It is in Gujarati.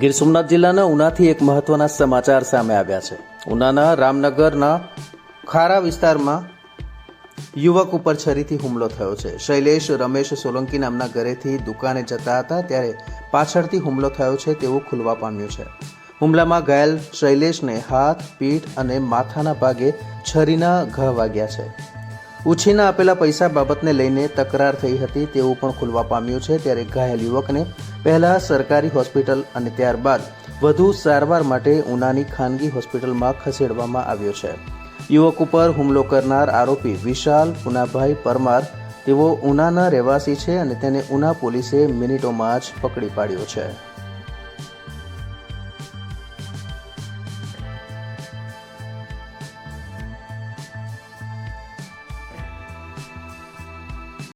ગીર સોમનાથ જિલ્લાના ઉનાથી એક મહત્વના સમાચાર સામે આવ્યા છે. ઉનાના રામનગરના ખારા વિસ્તારમાં યુવક ઉપર છરીથી હુમલો થયો છે. શૈલેષ રમેશ સોલંકી નામના ઘરેથી દુકાને જતા હતા, ત્યારે પાછળથી હુમલો થયો છે તેવું ખુલવા પામ્યું છે. હુમલામાં ઘાયલ શૈલેષને હાથ, પીઠ અને માથાના ભાગે છરીના ઘા વાગ્યા છે. ઉછીના આપેલા પૈસા બાબતને લઈને તકરાર થઈ હતી તેવું પણ ખુલવા પામ્યું છે ત્યારે ઘાયલ યુવકને પહેલા સરકારી હોસ્પિટલ અને ત્યારબાદ વધુ સારવાર માટે ઉનાની ખાનગી હોસ્પિટલમાં ખસેડવામાં આવ્યો છે. યુવક ઉપર હુમલો કરનાર આરોપી વિશાલ, પુનાભાઈ પરમાર, તેઓ ઉનાના રહેવાસી છે અને તેને ઉના પોલીસે મિનિટોમાં જ પકડી પાડ્યો છે.